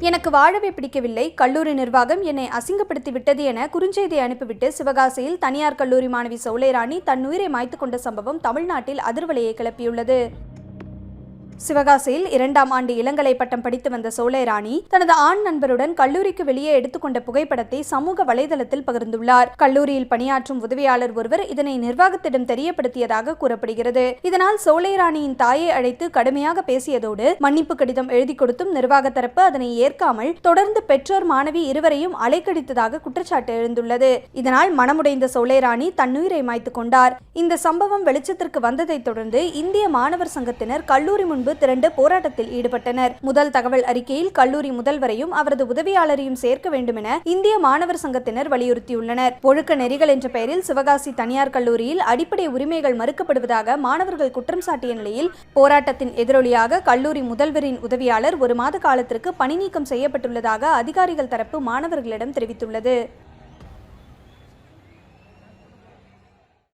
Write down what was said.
எனக்கு வாழவே பிடிக்கவில்லை. கல்லூரி நிர்வாகம் என்னை அசிங்கப்படுத்தி விட்டது என குறுஞ்செய்தி அனுப்பிவிட்டு சிவகாசியில் தனியார் கல்லூரி மாணவி சௌலேராணி தன் உயிரை மாய்த்து கொண்ட சம்பவம் தமிழ்நாட்டில் அதிர்வலையை கிளப்பியுள்ளது. சிவகாசியில் இரண்டாம் ஆண்டு இளங்கலை பட்டம் படித்து வந்த சோலைராணி தனது ஆண் நண்பருடன் கல்லூரிக்கு வெளியே எடுத்துக்கொண்ட புகைப்படத்தை சமூக வலைதளத்தில் பகிர்ந்துள்ளார். கல்லூரியில் பணியாற்றும் உதவியாளர் ஒருவர் இதனை நிர்வாகத்திடம் தெரியப்படுத்தியதாக கூறப்படுகிறது. இதனால் சோலைராணியின் தாயை அழைத்து கடுமையாக பேசியதோடு மன்னிப்பு கடிதம் எழுதி கொடுத்தும் நிர்வாக தரப்பு அதனை ஏற்காமல் தொடர்ந்து பெற்றோர் மாணவி இருவரையும் அலைக்கடித்ததாக குற்றச்சாட்டு எழுந்துள்ளது. இதனால் மனமுடைந்த சோலைராணி தன்னுயிரை மாய்த்து கொண்டார். இந்த சம்பவம் வெளிச்சத்திற்கு வந்ததைத் தொடர்ந்து இந்திய மாணவர் சங்கத்தினர் கல்லூரி முன்பு திரண்டு போராட்டத்தில் ஈடுபட்டனர். முதல் தகவல் அறிக்கையில் கல்லூரி முதல்வரையும் அவரது உதவியாளரையும் சேர்க்க வேண்டுமென இந்திய மாணவர் சங்கத்தினர் வலியுறுத்தியுள்ளனர். ஒழுக்க நெறிகள் என்ற பெயரில் சிவகாசி தனியார் கல்லூரியில் அடிப்படை உரிமைகள் மறுக்கப்படுவதாக மாணவர்கள் குற்றம் சாட்டிய நிலையில் போராட்டத்தின் எதிரொலியாக கல்லூரி முதல்வரின் உதவியாளர் ஒரு மாத காலத்திற்கு பணி நீக்கம் செய்யப்பட்டுள்ளதாக அதிகாரிகள் தரப்பு மாணவர்களிடம் தெரிவித்துள்ளது.